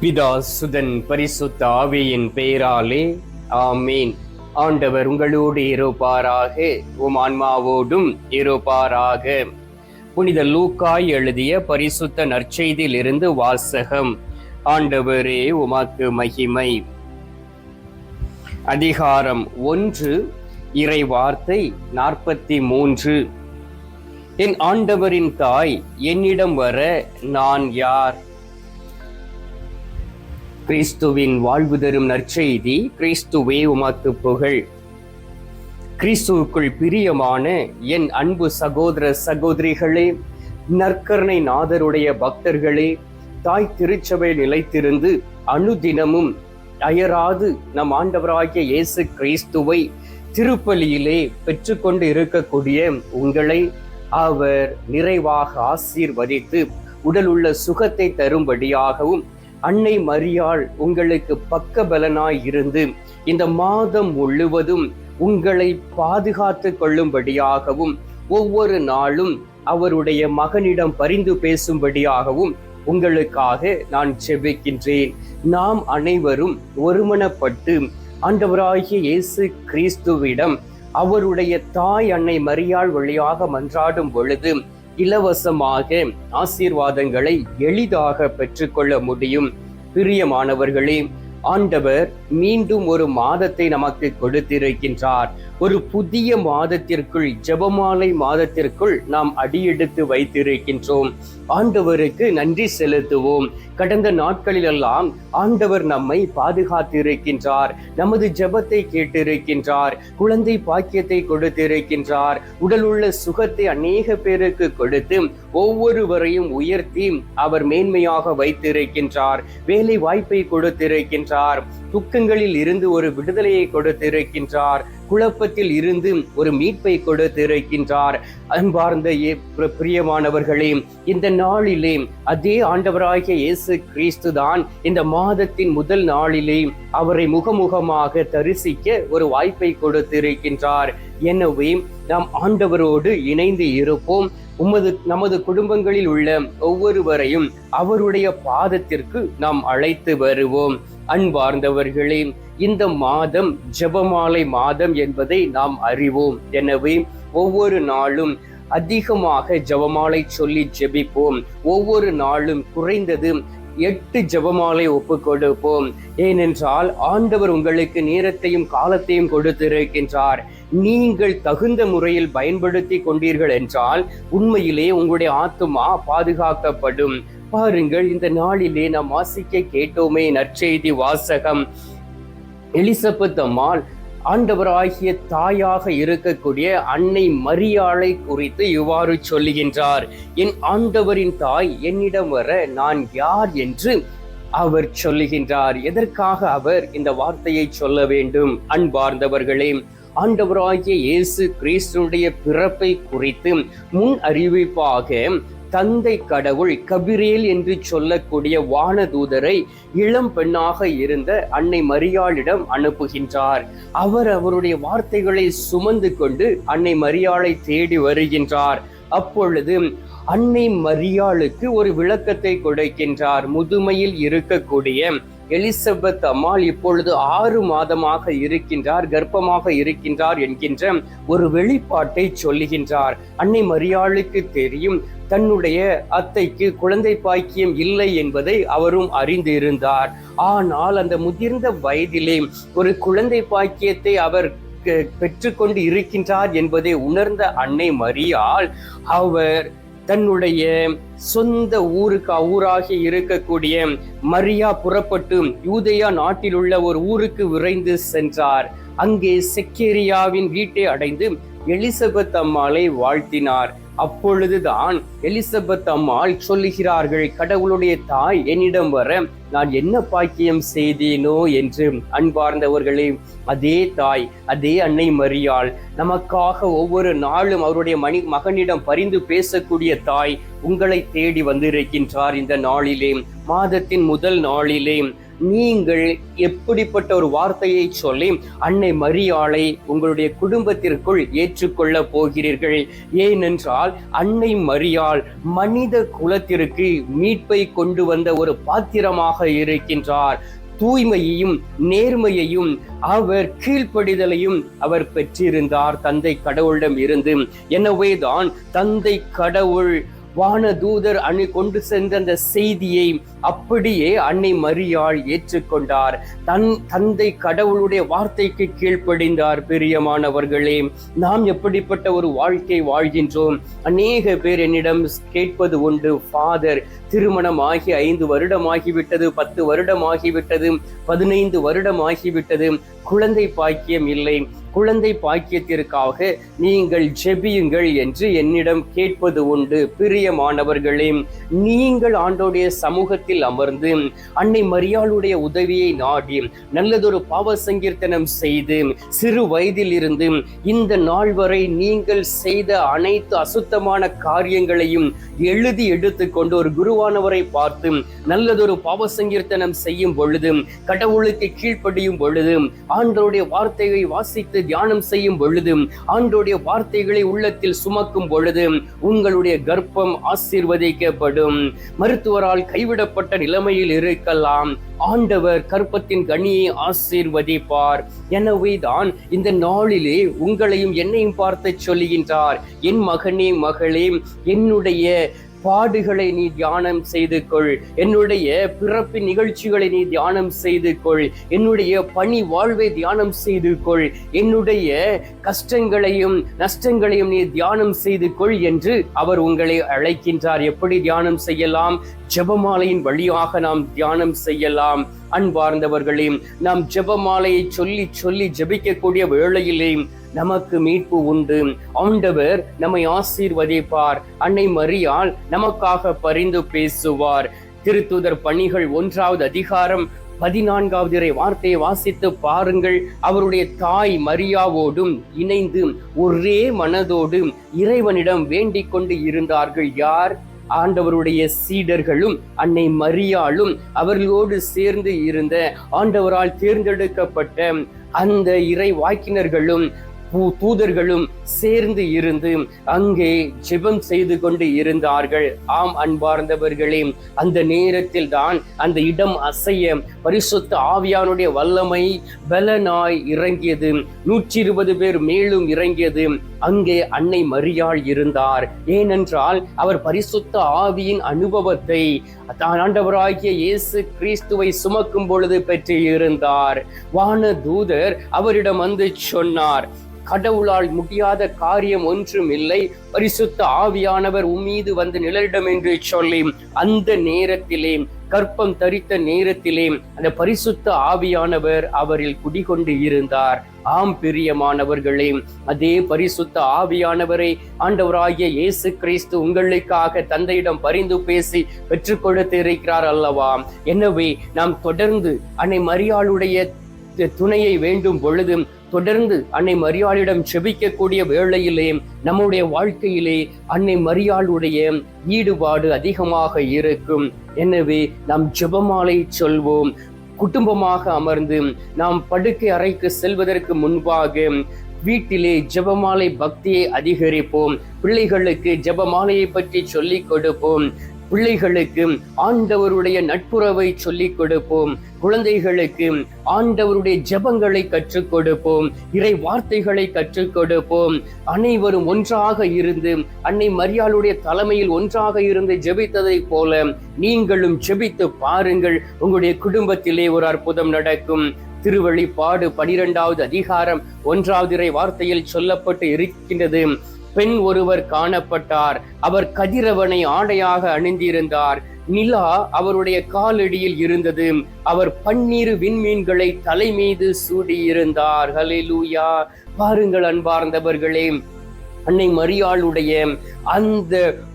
பிதா சுதன் பரிசுத்த ஆவியின் பெயராலே ஆமீன். ஆண்டவர் உங்களோடு இருப்பாராக உம் ஆன்மாவோடும் இருப்பாராக. புனித லூக்காய் எழுதிய பரிசுத்த நற்செய்தியிலிருந்து வாசகம் ஆண்டவரே உமாக்கு மகிமை. அதிகாரம் ஒன்று இறை வார்த்தை நாற்பத்தி மூன்று என் ஆண்டவரின் தாய் என்னிடம் வர நான் யார்? கிறிஸ்துவின் வாழ்வு தரும் நற்செய்தி கிறிஸ்துவே உமாக்கு புகழ். கிறிஸ்துவுக்குள் பிரியமான என் அன்பு சகோதர சகோதரிகளே நற்கருணை நாதருடைய பக்தர்களே தாய் திருச்சபை நிலைத்திருந்து அணுதினமும் அயராது நம் ஆண்டவராகிய இயேசு கிறிஸ்துவை திருப்பலியிலே பெற்றுக்கொண்டு இருக்கக்கூடிய உங்களை அவர் நிறைவாக ஆசீர்வதித்து உடல் உள்ள சுகத்தை தரும்படியாகவும் அன்னை மரியாள் உங்களுக்கு பக்கபலனாய் இருந்து இந்த மாதம் முழுவதும் உங்களை பாதுகாத்து கொள்ளும்படியாகவும் ஒவ்வொரு நாளும் அவருடைய மகனிடம் பரிந்து பேசும்படியாகவும் உங்களுக்காக நான் செபிக்கின்றேன். நாம் அனைவரும் ஒருமனப்பட்டு ஆண்டவராகிய இயேசு கிறிஸ்துவிடம் அவருடைய தாய் அன்னை மரியாள் வழியாக மன்றாடும் பொழுது இலவசமாக ஆசீர்வாதங்களை எளிதாக பெற்றுக்கொள்ள முடியும். பிரியமானவர்களே ஆண்டவர் மீண்டும் ஒரு மாதத்தை நமக்கு கொடுத்திருக்கின்றார். ஒரு புதிய மாதத்திற்குள் ஜெபமாலை மாதத்திற்குள் நாம் அடியெடுத்து வைத்திருக்கின்றோம். ஆண்டவருக்கு நன்றி செலுத்துவோம். கடந்த நாட்களிலெல்லாம் ஆண்டவர் நம்மை பாதுகாத்திருக்கின்றார். நமது ஜெபத்தை கேட்டிருக்கின்றார். குழந்தை பாக்கியத்தை கொடுத்திருக்கின்றார். உடல் உள்ள சுகத்தை அநேக பேருக்கு கொடுத்து ஒவ்வொருவரையும் உயர்த்தி அவர் மேன்மையாக வைத்திருக்கின்றார். வேலை வாய்ப்பை கொடுத்திருக்கின்றார். துக்கங்களில் இருந்து ஒரு விடுதலையை கொடுத்திருக்கின்றார். குழப்பத்தில் இருந்து ஒரு மீட்பை கொடுத்திருக்கின்றார். அன்பார்ந்த பிரியமானவர்களே இந்த நாளிலே அதே ஆண்டவராகிய இயேசு கிறிஸ்து தான் இந்த மாதத்தின் முதல் நாளிலே அவரை முகமுகமாக தரிசிக்க ஒரு வாய்ப்பை கொடுத்திருக்கின்றார். எனவே நாம் ஆண்டவரோடு இணைந்து இருப்போம். உமது நமது குடும்பங்களில் உள்ள ஒவ்வொருவரையும் அவருடைய பாதத்திற்கு நாம் அழைத்து வருவோம். அன்பார்ந்தவர்களே இந்த மாதம் ஜெபமாலை மாதம் என்பதை நாம் அறிவோம். எனவே ஒவ்வொரு நாளும் அதிகமாக ஜெபமாலை சொல்லி ஜெபிப்போம். ஒவ்வொரு நாளும் குறைந்தது எட்டு ஜெபமாலை ஒப்பு கொடுப்போம் ஏனென்றால் ஆண்டவர் உங்களுக்கு நேரத்தையும் காலத்தையும் கொடுத்திருக்கின்றார். நீங்கள் தகுந்த முறையில் பயன்படுத்தி கொண்டீர்கள் என்றால் உண்மையிலே உங்களுடைய ஆத்துமா பாதுகாக்கப்படும். பாருங்கள் இந்த நாளிலே நாம் வாசிக்க கேட்டோமே நற்செய்தி வாசகம். எலிசபெத் அம்மாள் ஆண்டவராகிய தாயாக இருக்கக்கூடிய அன்னை மரியாளை குறித்து இவ்வாறு சொல்லுகின்றார் என் ஆண்டவரின் தாய் என்னிடம் வர நான் யார் என்று அவர் சொல்லுகின்றார். எதற்காக அவர் இந்த வார்த்தையை சொல்ல வேண்டும்? அன்பார்ந்தவர்களே ஆண்டவராகிய இயேசு கிறிஸ்துடைய பிறப்பை குறித்து முன் அறிவிப்பாக தந்தை கடவுள் கபிரேல் என்று சொல்லக்கூடிய வானதூதரை இளம் பெண்ணாக இருந்த அன்னை மரியாளிடம் அனுப்புகின்றார். அவர் அவருடைய வார்த்தைகளை சுமந்து கொண்டு அன்னை மரியாளை தேடி வருகின்றார். அப்பொழுது அன்னை மரியாளுக்கு ஒரு விளக்கத்தை கொடுக்கின்றார். முதுமையில் இருக்கக்கூடிய எலிசபெத் அம்மாள் இப்பொழுது ஆறு மாதமாக இருக்கின்றார் கர்ப்பமாக இருக்கின்றார் என்கின்ற ஒரு வெளிப்பாட்டை சொல்லுகின்றார். அன்னை மரியாளுக்கு தெரியும் தன்னுடைய அத்தைக்கு குழந்தை பாக்கியம் இல்லை என்பதை அவரும் அறிந்து இருந்தார் ஆனால் அந்த முதிர்ந்த வயதிலே ஒரு குழந்தை பாக்கியத்தை அவர் பெ- பெற்றுக்கொண்டு இருக்கின்றார் என்பதை உணர்ந்த அன்னை மரியாள் அவர் தன்னுடைய சொந்த ஊருக்கு ஊராகி இருக்கக்கூடிய மரியா புறப்பட்டு யூதையா நாட்டில் உள்ள ஒரு ஊருக்கு விரைந்து சென்றார். அங்கே செக்கேரியாவின் வீட்டை அடைந்து எலிசபெத் அம்மாளை வாழ்த்தினார். அப்பொழுதுதான் எலிசபெத் அம்மாள் சொல்லுகிறார்கள் கடவுளுடைய தாய் என்னிடம் வர நான் என்ன பாக்கியம் செய்தேனோ? என்று அன்பார்ந்தவர்களே அதே தாய் அதே அன்னை மரியாள் நமக்காக ஒவ்வொரு நாளும் அவருடைய மணி மகனிடம் பரிந்து பேசக்கூடிய தாய் உங்களை தேடி வந்திருக்கின்றார் இந்த நாளிலே மாதத்தின் முதல் நாளிலே. நீங்கள் எப்படிப்பட்ட ஒரு வார்த்தையை சொல்லி அன்னை மரியாளை உங்களுடைய குடும்பத்திற்குள் ஏற்றுக்கொள்ள போகிறீர்கள்? ஏனென்றால் அன்னை மரியாள் மனித குலத்திற்கு மீட்பை கொண்டு வந்த ஒரு பாத்திரமாக இருக்கின்றார். தூய்மையையும் நேர்மையையும் அவர் கீழ்ப்படிதலையும் அவர் பெற்றிருந்தார் தந்தை கடவுளிடம் இருந்து எனவேதான் தந்தை கடவுள் வானதூதர் அணி கொண்டு சென்ற அந்த செய்தியை அப்படியே அன்னை மரியாள் ஏற்றுக்கொண்டார். தன் தந்தை கடவுளுடைய வார்த்தைக்கு கீழ்ப்படிந்தார் பிரியமானவர்களே. நாம் எப்படிப்பட்ட ஒரு வாழ்க்கை வாழ்கின்றோம்? அநேக பேர் என்னிடம் கேட்பது உண்டு ஃபாதர் திருமணம் ஆகி ஐந்து வருடம் ஆகிவிட்டது பத்து வருடம் ஆகிவிட்டது பதினைந்து வருடம் ஆகிவிட்டது குழந்தை பாக்கியம் இல்லை. குழந்தை பாக்கியத்திற்காக நீங்கள் ஜெபியுங்கள் என்று என்னிடம் கேட்பது உண்டு பிரியமானவர்களே. நீங்கள் ஆண்டோடைய சமூகத்தில் அமர்ந்து அன்னை மரியாளுடைய உதவியை நாடி நல்லதொரு பாவ சங்கீர்த்தனம் செய்து சிறு வயதில் இருந்து இந்த நாள் வரை நீங்கள் செய்த அனைத்து அசுத்தமான காரியங்களையும் எழுதி எடுத்துக்கொண்டு ஒரு குரு குருவானவரை பார்த்து நல்லதொரு பாவ சங்கீர்த்தனம் செய்யும் பொழுது கடவுளுக்கு கீழ்ப்படியும் பொழுது ஆண்டோடைய வார்த்தையை வாசித்து தியானம் செய்யும் பொழுது ஆண்டோடைய வார்த்தைகளை உள்ளத்தில் சுமக்கும் பொழுது உங்களுடைய கர்ப்பம் ஆசீர்வதிக்கப்படும். மருத்துவரால் கைவிடப்பட்ட நிலைமையில் இருக்கலாம். ஆண்டவர் கற்பத்தின் கனியை ஆசீர்வதிப்பார். எனவேதான் இந்த நாளிலே உங்களையும் என்னையும் பார்த்து சொல்லுகின்றார். என் மகனே மகளே என்னுடைய பாடுகளை நீ தியானம் செய்து கொள். என்னுடைய பிறப்பின் நிகழ்ச்சிகளை நீ தியானம் செய்து கொள். என்னுடைய பணி வாழ்வை தியானம் செய்து கொள். என்னுடைய கஷ்டங்களையும் நஷ்டங்களையும் நீ தியானம் செய்து கொள் என்று அவர் உங்களை அழைக்கின்றார். எப்படி தியானம் செய்யலாம்? ஜெபமாலையின் வழியாக நாம் தியானம் செய்யலாம். அன்பார்ந்தவர்களே நாம் ஜெபமாலையை சொல்லி சொல்லி ஜெபிக்கக்கூடிய வேளையிலே நமக்கு மீட்பு உண்டு. ஆண்டவர் நம்மை ஆசீர்வதிப்பார் அன்னை மரியால் நமக்காக பரிந்து பேசுவார். திருத்துதர் பணிகள் ஒன்றாவது அதிகாரம் பதினான்காவது இறை வார்த்தையை வாசித்து பாருங்கள். அவருடைய தாய் மரியாவோடும் இணைந்து ஒரே மனதோடும் இறைவனிடம் வேண்டிக் கொண்டு இருந்தார்கள். யார்? ஆண்டவருடைய சீடர்களும் அன்னை மரியாளும் அவர்களோடு சேர்ந்து இருந்த ஆண்டவரால் தேர்ந்தெடுக்கப்பட்ட அந்த இறை வாக்கினர்களும் பூ- தூதர்களும் சேர்ந்து இருந்து அங்கே ஜெபம் செய்து கொண்டு இருந்தார்கள். ஆம் அன்பார்ந்தவர்களே அந்த நேரத்தில் தான் அந்த இடம் அசைய பரிசுத்த ஆவியானுடைய வல்லமை பலனாய் இறங்கியது. நூற்றி இருபது பேர் மேலும் இறங்கியது. அங்கே அன்னை மரியாள் இருந்தார். ஏனென்றால் அவர் பரிசுத்த ஆவியின் அனுபவத்தை தான் ஆண்டவராகிய இயேசு கிறிஸ்துவை சுமக்கும் பொழுது பெற்று இருந்தார் வான தூதர் அவரிடம் வந்து சொன்னார் கடவுளால் முடியாத காரியம் ஒன்றும் இல்லை. பரிசுத்த ஆவியானவர் உம்மீது வந்து நிழலிடம் என்று சொல்லி அந்த நேரத்திலே கற்பம் தரித்த நேரத்திலே அந்த பரிசுத்த ஆவியானவர் அவரில் குடிகொண்டு இருந்தார். ஆம் பிரியமானவர்களே அதே பரிசுத்த ஆவியானவரை ஆண்டவராகிய இயேசு கிறிஸ்து உங்களுக்காக தந்தையிடம் பரிந்து பேசி பெற்றுக்கொடுத்து இருக்கிறார் அல்லவா? எனவே நாம் தொடர்ந்து அன்னை மரியாளுடைய துணையை வேண்டும் பொழுதும் தொடர்ந்து அன்னை மரியாளிடம் செபிக்கக்கூடிய வேளையிலே நம்முடைய வாழ்க்கையிலே அன்னை மரியாளுடைய ஈடுபாடு அதிகமாக இருக்கும். எனவே நாம் ஜெபமாலை சொல்வோம். குடும்பமாக அமர்ந்து நாம் படுக்கை அறைக்கு செல்வதற்கு முன்பாக வீட்டிலே ஜெபமாலை பக்தியை அதிகரிப்போம். பிள்ளைகளுக்கு ஜெபமாலையை பற்றி சொல்லிக் கொடுப்போம். பிள்ளைகளுக்கு ஆண்டவருடைய நட்புறவை சொல்லிக் கொடுப்போம். குழந்தைகளுக்கு ஆண்டவருடைய ஜெபங்களை கற்றுக் கொடுப்போம். இறை வார்த்தைகளை கற்றுக் கொடுப்போம். அனைவரும் ஒன்றாக இருந்து அன்னை மரியாளுடைய தலைமையில் ஒன்றாக இருந்து ஜெபித்ததைப் போல நீங்களும் ஜெபித்து பாருங்கள். உங்களுடைய குடும்பத்திலே ஒரு அற்புதம் நடக்கும். திருவழிப்பாடு பனிரெண்டாவது அதிகாரம் ஒன்றாவது இறை வார்த்தையில் சொல்லப்பட்டு இருக்கின்றது. பெண் ஒருவர் காணப்பட்டார். அவர் கதிரவனை ஆடையாக அணிந்திருந்தார். நிலா அவருடைய காலடியில் இருந்தது. அவர் பன்னீர் விண்மீன்களை தலை மீது சூடியிருந்தார். ஹலிலூயா பாருங்கள் அன்பார்ந்தவர்களே. அன்னை மரியாளுடைய அந்த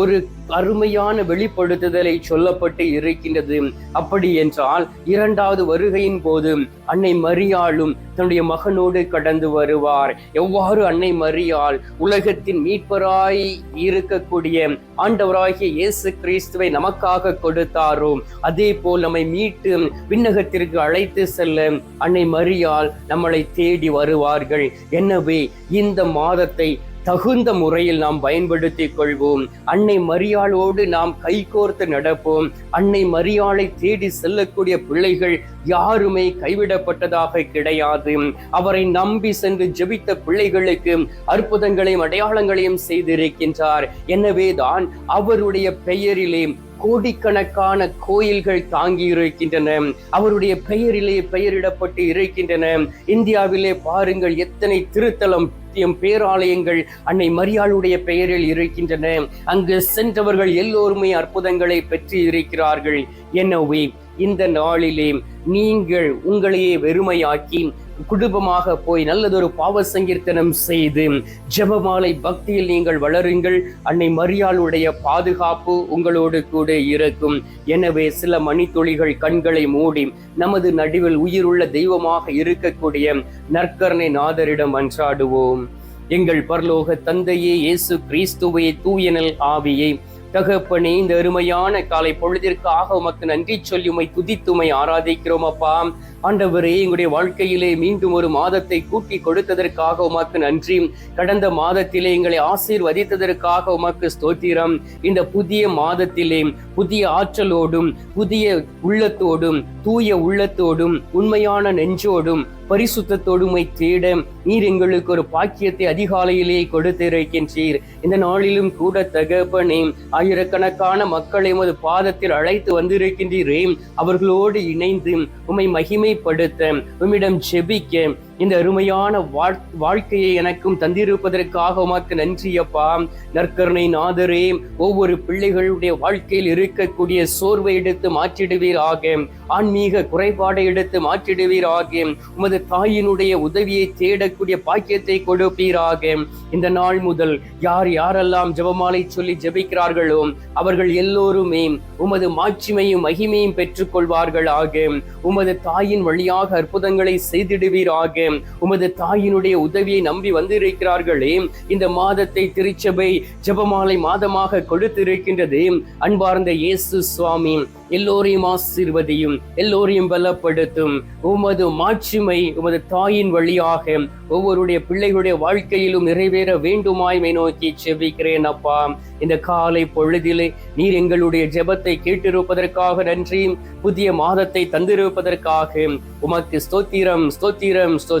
ஒரு அருமையான வெளிப்படுத்துதலை சொல்லப்பட்டு இருக்கின்றது. அப்படி என்றால் இரண்டாவது வருகையின் போது அன்னை மரியாளும் தன்னுடைய மகனோடு கடந்து வருவார். எவ்வாறு அன்னை மரியாள் உலகத்தின் மீட்பராய் இருக்கக்கூடிய ஆண்டவராகிய இயேசு கிறிஸ்துவை நமக்காக கொடுத்தாரோ அதே போல் நம்மை மீட்டு விண்ணகத்திற்கு அழைத்து செல்ல அன்னை மரியாள் நம்மளை தேடி வருவார்கள். எனவே இந்த மாதத்தை தகுந்த முறையில் நாம் பயன்படுத்திக் கொள்வோம். அன்னை மரியாளோடு நாம் கைகோர்த்து நடப்போம். அன்னை மரியாளை தேடி செல்லக்கூடிய பிள்ளைகள் யாருமே கைவிடப்பட்டதாக கிடையாது. அவரை நம்பி சென்று ஜெபித்த பிள்ளைகளுக்கு அற்புதங்களையும் அடையாளங்களையும் செய்திருக்கின்றார். எனவேதான் அவருடைய பெயரிலே கோடிக்கணக்கான கோயில்கள் தாங்கி இருக்கின்றன அவருடைய பெயரிலே பெயரிடப்பட்டு இருக்கின்றன. இந்தியாவிலே பாருங்கள் எத்தனை திருத்தலம் எம் பேராலயங்கள் அன்னை மரியாளுடைய பெயரில் இருக்கின்றன. அங்கு சென்றவர்கள் எல்லோருமே அற்புதங்களை பெற்று இருக்கிறார்கள் எனவே இந்த நாளிலே நீங்கள் உங்களையே வெறுமையாக்கி குடும்பமாக போய் நல்லதொரு பாவ சங்கீர்த்தனம் செய்து ஜெபமாலை பக்தியில் நீங்கள் வளருங்கள். அன்னை மரியாளுடைய பாதுகாப்பு உங்களோடு கூட இருக்கும். எனவே சில மணித்துளிகள் கண்களை மூடி நமது நடுவில் உயிருள்ள தெய்வமாக இருக்கக்கூடிய நற்கரணை நாதரிடம் அன்றாடுவோம். எங்கள் பரலோக தந்தையே இயேசு கிறிஸ்துவே தூயனல் ஆவியை. தகப்பனே இந்த அருமையான காலை பொழுதிற்காக உமக்கு நன்றி சொல்லி உமை துதித்துமை ஆராதிக்கிறோம் அப்பா. ஆண்டவரே எங்களுடைய வாழ்க்கையிலே மீண்டும் ஒரு மாதத்தை கூட்டி கொடுத்ததற்காக உமக்கு நன்றி. கடந்த மாதத்திலே எங்களை ஆசீர்வதித்ததற்காக உமக்கு ஸ்தோத்திரம். இந்த புதிய மாதத்திலே புதிய ஆற்றலோடும் புதிய உள்ளத்தோடும் தூய உள்ளத்தோடும் உண்மையான நெஞ்சோடும் பரிசுத்தத்தோடுமை தேட நீர் எங்களுக்கு ஒரு பாக்கியத்தை அதிகாலையிலே கொடுத்திருக்கின்றீர். இந்த நாளிலும் கூட தகப்பனே ஆயிரக்கணக்கான மக்களை உமது பாதத்தில் அழைத்து வந்திருக்கின்றீரே அவர்களோடு இணைந்து மகிமை மகிமைப்படுத்த உம்மிடம் ஜெபிக்க இந்த அருமையான வாழ்க்கையை எனக்கும் தந்திருப்பதற்காக உமக்கு நன்றியப்பா நற்கருணை நாதரே ஒவ்வொரு பிள்ளைகளுடைய வாழ்க்கையில் இருக்கக்கூடிய சோர்வை எடுத்து மாற்றிடுவீராக ஆன்மீக குறைபாடை எடுத்து மாற்றிடுவீராக உமது தாயினுடைய உதவியை தேடக்கூடிய பாக்கியத்தை கொடுப்பீராக இந்த நாள் முதல் யார் யாரெல்லாம் ஜெபமாலை சொல்லி ஜெபிக்கிறார்களோ அவர்கள் எல்லோருமே உமது மாட்சிமையும் மகிமையும் பெற்றுக்கொள்வார்கள் ஆக. உமது தாயின் வழியாக அற்புதங்களை செய்திடுவீராக உமது தாயினுடைய உதவியை நம்பி வந்திருக்கிறார்களே இந்த மாதத்தை திருச்சபை ஜபமாலை மாதமாக கொடுத்திருக்கின்றது. அன்பார்ந்த இயேசு சுவாமி எல்லோரையும் ஆசீர்வதியும் எல்லோரையும் பலப்படுத்தும். உமது மாட்சிமை உமது தாயின் வழியாக ஒவ்வொருடைய பிள்ளைகளுடைய வாழ்க்கையிலும் நிறைவேற வேண்டுமாய்மை நோக்கி செவிக்கிறேன் அப்பா. இந்த காலை பொழுதிலே நீர் எங்களுடைய ஜெபத்தை கேட்டிருப்பதற்காக நன்றி. புதிய மாதத்தை தந்திருப்பதற்காக உமக்கு ஸ்தோத்திரம் ஸ்தோத்திரம் ஸ்தோத்திரம்.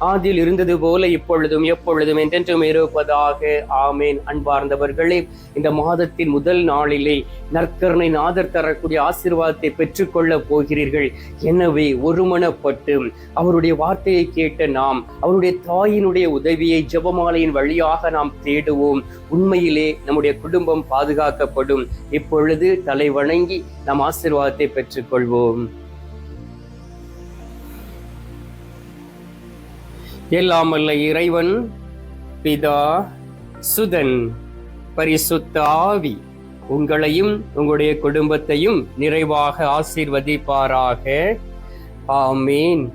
ஆதில் இருந்தது போல இப்பொழுதும் எப்பொழுதும் என்றென்றும் இருப்பதாக. ஆமேன். அன்பார்ந்தவர்களே இந்த மாதத்தின் முதல் நாளிலே நற்கருணை நாதர் தரக்கூடிய ஆசீர்வாதத்தை பெற்றுக்கொள்ள போகிறீர்கள். எனவே ஒருமனப்பட்டு அவருடைய வார்த்தையை கேட்ட நாம் அவருடைய தாயினுடைய உதவியை ஜெபமாலையின் வழியாக நாம் தேடுவோம். உண்மையிலே நம்முடைய குடும்பம் பாதுகாக்கப்படும். இப்பொழுது தலை வணங்கி நாம் ஆசீர்வாதத்தை பெற்றுக்கொள்வோம். எல்லாமல்ல இறைவன் பிதா சுதன் பரிசுத்த ஆவி. உங்களையும் உங்களுடைய குடும்பத்தையும் நிறைவாக ஆசீர்வதிப்பாராக. ஆமீன்.